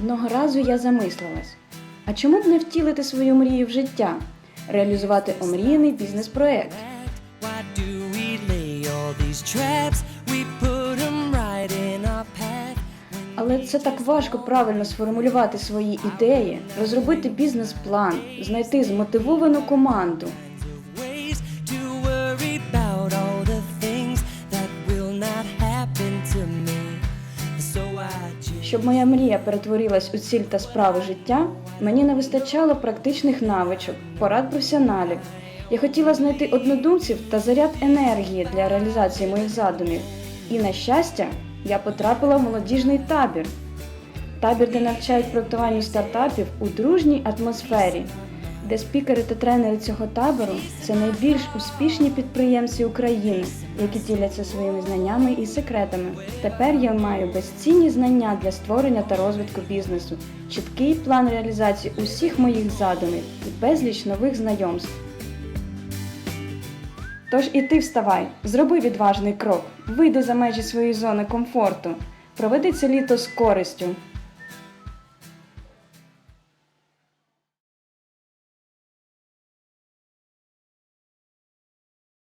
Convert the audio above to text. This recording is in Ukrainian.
Одного разу я замислилась, а чому б не втілити свою мрію в життя, реалізувати омріяний бізнес-проект? Але це так важко правильно сформулювати свої ідеї, розробити бізнес-план, знайти змотивовану команду. Щоб моя мрія перетворилась у ціль та справу життя, мені не вистачало практичних навичок, порад професіоналів. Я хотіла знайти однодумців та заряд енергії для реалізації моїх задумів. І, на щастя, я потрапила в молодіжний табір. Табір, де навчають проектуванню стартапів у дружній атмосфері, де спікери та тренери цього табору це найбільш успішні підприємці України, які діляться своїми знаннями і секретами. Тепер я маю безцінні знання для створення та розвитку бізнесу, чіткий план реалізації усіх моїх задумів і безліч нових знайомств. Тож і ти вставай, зроби відважний крок, вийди за межі своєї зони комфорту, проведи це літо з користю,